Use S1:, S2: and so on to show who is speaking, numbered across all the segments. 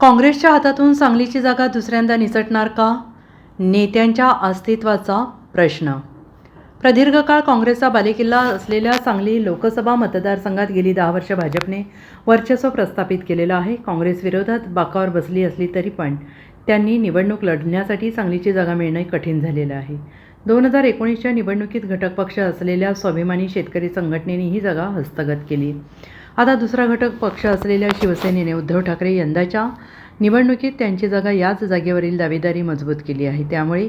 S1: काँग्रेसच्या हातातून सांगलीची जागा दुसऱ्यांदा निसटणार का? नेत्यांच्या अस्तित्वाचा प्रश्न. प्रदीर्घ काळ काँग्रेसचा बालेकिल्ला असलेल्या सांगली लोकसभा मतदारसंघात गेली दहा वर्ष भाजपने वर्चस्व प्रस्थापित केलेलं आहे. काँग्रेस विरोधात बाकावर बसली असली तरी पण त्यांनी निवडणूक लढण्यासाठी सांगलीची जागा मिळणं कठीण झालेलं आहे. दोन हजार एकोणीसच्या निवडणुकीत घटक पक्ष असलेल्या स्वाभिमानी शेतकरी संघटनेने ही जागा हस्तगत केली. आता दुसरा घटक पक्ष असलेल्या शिवसेनेने उद्धव ठाकरे यंदाच्या निवडणुकीत त्यांची जागा याच जागेवरील दावेदारी मजबूत केली आहे. त्यामुळे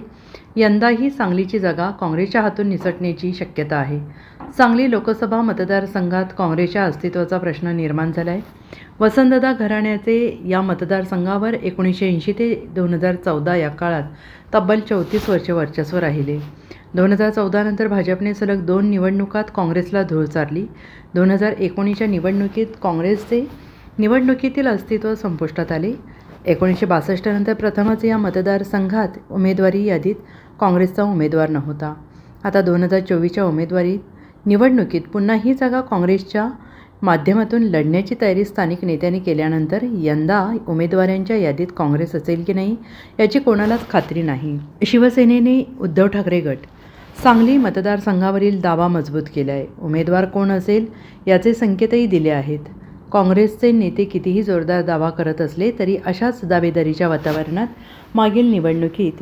S1: यंदाही सांगलीची जागा काँग्रेसच्या हातून निसटण्याची शक्यता आहे. सांगली लोकसभा मतदारसंघात काँग्रेसच्या अस्तित्वाचा प्रश्न निर्माण झाला आहे वसंतदा घराण्याचे या मतदारसंघावर एकोणीसशे ऐंशी ते दोन हजार चौदा या काळात तब्बल चौतीस वर्षे वर्चस्व राहिले. दोन हजार चौदानंतर भाजपने सलग दोन निवडणुकात काँग्रेसला धूळ चारली. दोन हजार एकोणीसच्या निवडणुकीत काँग्रेसचे निवडणुकीतील अस्तित्व संपुष्टात आले. एकोणीसशे बासष्टनंतर प्रथमच या मतदारसंघात उमेदवारी यादीत काँग्रेसचा उमेदवार नव्हता. आता दोन हजार चोवीसच्या उमेदवारीत निवडणुकीत पुन्हा ही जागा काँग्रेसच्या माध्यमातून लढण्याची तयारी स्थानिक नेत्यांनी केल्यानंतर यंदा उमेदवारांच्या यादीत काँग्रेस असेल की नाही याची कोणालाच खात्री नाही. शिवसेनेने उद्धव ठाकरे गट सांगली मतदारसंघावरील दावा मजबूत केला आहे उमेदवार कोण असेल याचे संकेतही दिले आहेत. काँग्रेसचे नेते कितीही जोरदार दावा करत असले तरी अशाच दावेदारीच्या वातावरणात मागील निवडणुकीत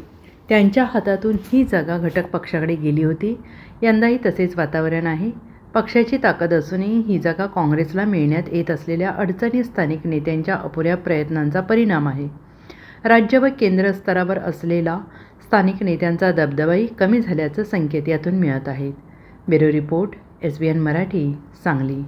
S1: त्यांच्या हातातून ही जागा घटक पक्षाकडे गेली होती. यंदाही तसेच वातावरण आहे. पक्षाची ताकद असूनही ही जागा काँग्रेसला मिळण्यात येत असलेल्या अडचणी स्थानिक नेत्यांच्या अपुऱ्या प्रयत्नांचा परिणाम आहे. राज्य व केंद्र स्तरावर असलेला स्थानिक नेत्यांचा दबदबाही कमी झाल्याचं संकेत यातून मिळत आहेत. Bureau report S B N Marathi Sangli.